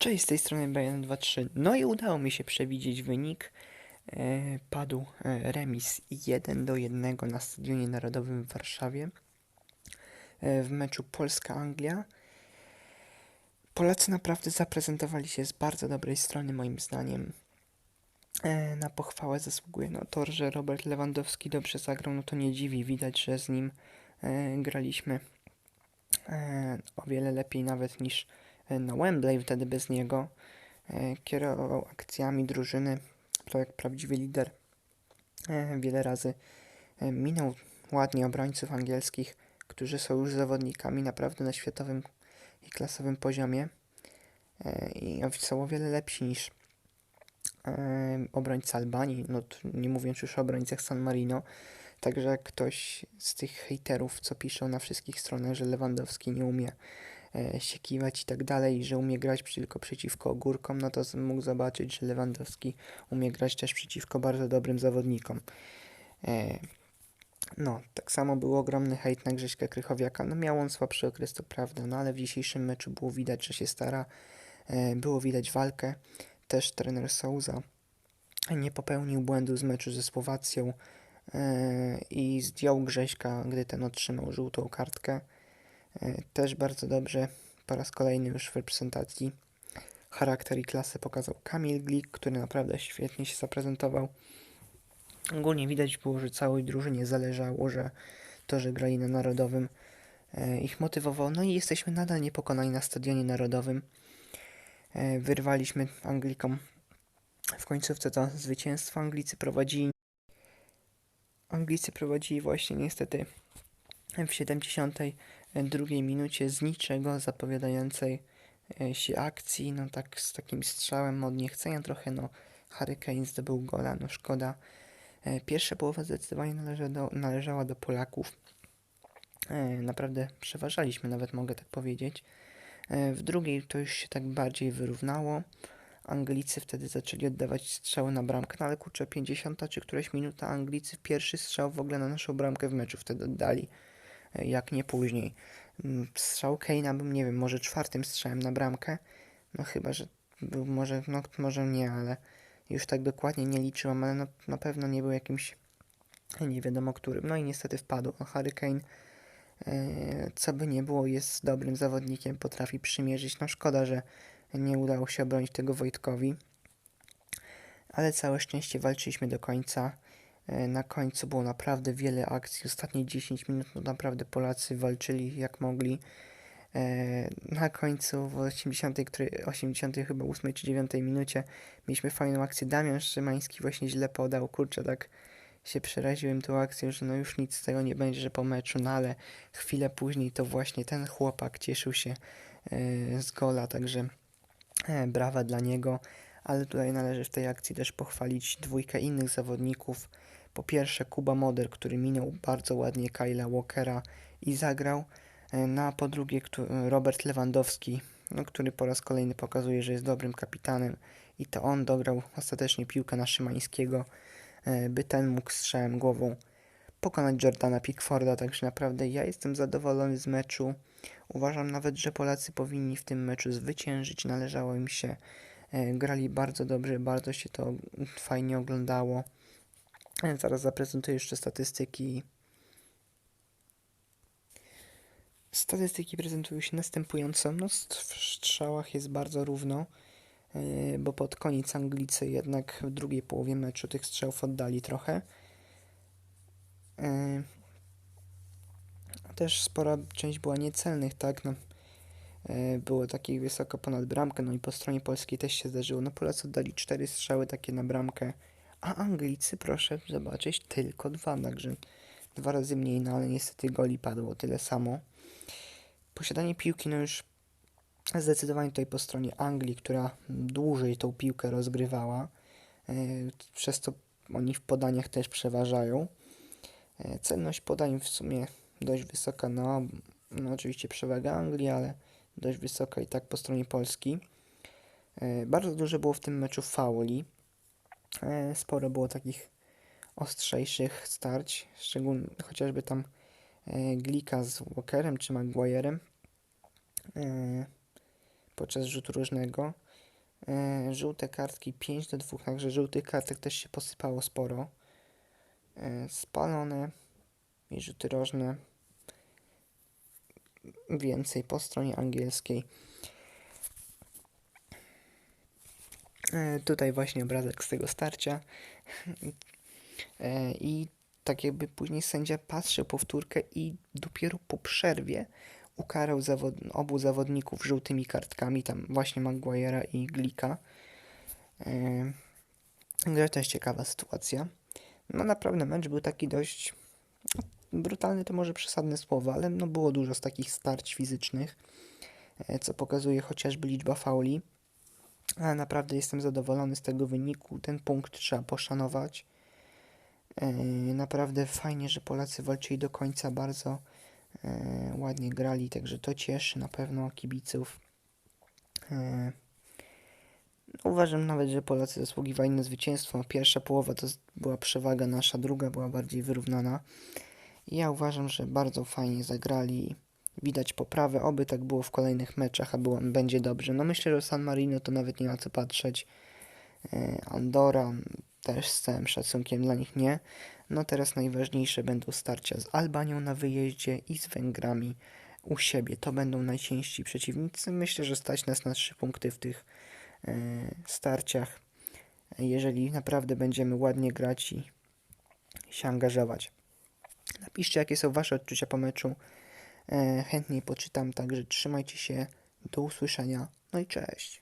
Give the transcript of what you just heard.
Cześć, z tej strony Brian23. No i udało mi się przewidzieć wynik. E, padł e, remis 1 do 1 na Stadionie Narodowym w Warszawie e, w meczu Polska-Anglia. Polacy naprawdę zaprezentowali się z bardzo dobrej strony, moim zdaniem. E, na pochwałę zasługuje no to, że Robert Lewandowski dobrze zagrał, no to nie dziwi. Widać, że z nim e, graliśmy e, o wiele lepiej nawet niż na Wembley, wtedy bez niego. E, Kierował akcjami drużyny, to jak prawdziwy lider. E, Wiele razy e, minął ładnie obrońców angielskich, którzy są już zawodnikami naprawdę na światowym i klasowym poziomie. I są o wiele lepsi niż obrońcy Albanii, no nie mówiąc już o obrońcach San Marino. Także ktoś z tych hejterów, co piszą na wszystkich stronach, że Lewandowski nie umie się kiwać i tak dalej, że umie grać tylko przeciwko ogórkom, no to mógł zobaczyć, że Lewandowski umie grać też przeciwko bardzo dobrym zawodnikom. E, no, tak samo był ogromny hejt na Grześka Krychowiaka. No miał on słabszy okres, to prawda, no ale w dzisiejszym meczu było widać, że się stara. E, było widać walkę. Też trener Souza nie popełnił błędu z meczu ze Słowacją e, i zdjął Grześka, gdy ten otrzymał żółtą kartkę. E, Też bardzo dobrze po raz kolejny już w reprezentacji charakter i klasę pokazał Kamil Glik, który naprawdę świetnie się zaprezentował. Ogólnie widać było, że całej drużynie zależało, że to, że grali na Narodowym e, ich motywowało. No i jesteśmy nadal niepokonani na Stadionie Narodowym. E, Wyrwaliśmy Anglikom w końcówce to zwycięstwo. Anglicy prowadzili Anglicy prowadzili właśnie niestety w 72 minucie z niczego zapowiadającej e, się akcji, no tak z takim strzałem od niechcenia trochę, no Harry Kane zdobył gola, no szkoda. E, Pierwsza połowa zdecydowanie należa do, należała do Polaków. E, Naprawdę przeważaliśmy, nawet mogę tak powiedzieć. W drugiej to już się tak bardziej wyrównało. Anglicy wtedy zaczęli oddawać strzały na bramkę, no ale kurczę, 50 czy któraś minuta Anglicy pierwszy strzał w ogóle na naszą bramkę w meczu wtedy oddali, jak nie później. Mm, Strzał Kane'a był, nie wiem, może czwartym strzałem na bramkę, no chyba, że był może, no może nie, ale już tak dokładnie nie liczyłam, ale no, na pewno nie był jakimś nie wiadomo którym. No i niestety wpadł. No, Harry Kane, e, co by nie było, jest dobrym zawodnikiem, potrafi przymierzyć. No szkoda, że nie udało się obronić tego Wojtkowi. Ale całe szczęście walczyliśmy do końca. E, Na końcu było naprawdę wiele akcji. Ostatnie 10 minut no naprawdę Polacy walczyli jak mogli. E, Na końcu w 80, której, 80 chyba 8 czy 9 minucie mieliśmy fajną akcję. Damian Szymański właśnie źle podał. Kurczę, tak się przeraziłem tą akcją, że no już nic z tego nie będzie, że po meczu, no ale chwilę później to właśnie ten chłopak cieszył się e, z gola, także brawa dla niego, ale tutaj należy w tej akcji też pochwalić dwójkę innych zawodników. Po pierwsze Kuba Moder, który minął bardzo ładnie Kyla Walkera i zagrał, e, no a po drugie Robert Lewandowski, no, który po raz kolejny pokazuje, że jest dobrym kapitanem i to on dograł ostatecznie piłkę na Szymańskiego, e, by ten mógł strzałem głową pokonać Jordana Pickforda, także naprawdę ja jestem zadowolony z meczu. Uważam nawet, że Polacy powinni w tym meczu zwyciężyć, należało im się. E, Grali bardzo dobrze, bardzo się to fajnie oglądało. Zaraz zaprezentuję jeszcze statystyki. Statystyki prezentują się następująco. No, w strzałach jest bardzo równo, e, bo pod koniec Anglicy jednak w drugiej połowie meczu tych strzałów oddali trochę. E, Też spora część była niecelnych, tak? No, e, było takich wysoko ponad bramkę, no i po stronie polskiej też się zdarzyło. No Polacy oddali cztery strzały takie na bramkę, a Anglicy, proszę zobaczyć, tylko dwa, także dwa razy mniej, no ale niestety goli padło tyle samo. Posiadanie piłki, no już zdecydowanie tutaj po stronie Anglii, która dłużej tą piłkę rozgrywała, e, przez to oni w podaniach też przeważają. E, Celność podań w sumie dość wysoka, no, no oczywiście przewaga Anglii, ale dość wysoka i tak po stronie Polski. E, Bardzo dużo było w tym meczu fauli. E, Sporo było takich ostrzejszych starć, szczególnie chociażby tam e, Glika z Walkerem czy Maguire'em e, podczas rzutu różnego. Żółte kartki 5 do 2, także żółtych kartek też się posypało sporo. Spalone i rzuty rożne więcej po stronie angielskiej. E, tutaj właśnie obrazek z tego starcia. E, I tak jakby później sędzia patrzył powtórkę i dopiero po przerwie ukarał zawod- obu zawodników żółtymi kartkami, tam właśnie Maguire'a i Glika. E, Także też ciekawa sytuacja. No naprawdę mecz był taki dość brutalny, to może przesadne słowo, ale no było dużo z takich starć fizycznych, e, co pokazuje chociażby liczba fauli. Ale naprawdę jestem zadowolony z tego wyniku. Ten punkt trzeba poszanować. E, Naprawdę fajnie, że Polacy walczyli do końca, bardzo e, ładnie grali, także to cieszy na pewno kibiców. E, Uważam nawet, że Polacy zasługiwali na zwycięstwo. Pierwsza połowa to była przewaga nasza, druga była bardziej wyrównana. Ja uważam, że bardzo fajnie zagrali. Widać poprawę, oby tak było w kolejnych meczach, a było, będzie dobrze. No myślę, że San Marino to nawet nie ma co patrzeć. E, Andora też z całym szacunkiem dla nich nie. No teraz najważniejsze będą starcia z Albanią na wyjeździe i z Węgrami u siebie. To będą najciężsi przeciwnicy. Myślę, że stać nas na trzy punkty w tych e, starciach, jeżeli naprawdę będziemy ładnie grać i się angażować. Napiszcie, jakie są Wasze odczucia po meczu. E, chętnie poczytam, także trzymajcie się. Do usłyszenia. No i cześć.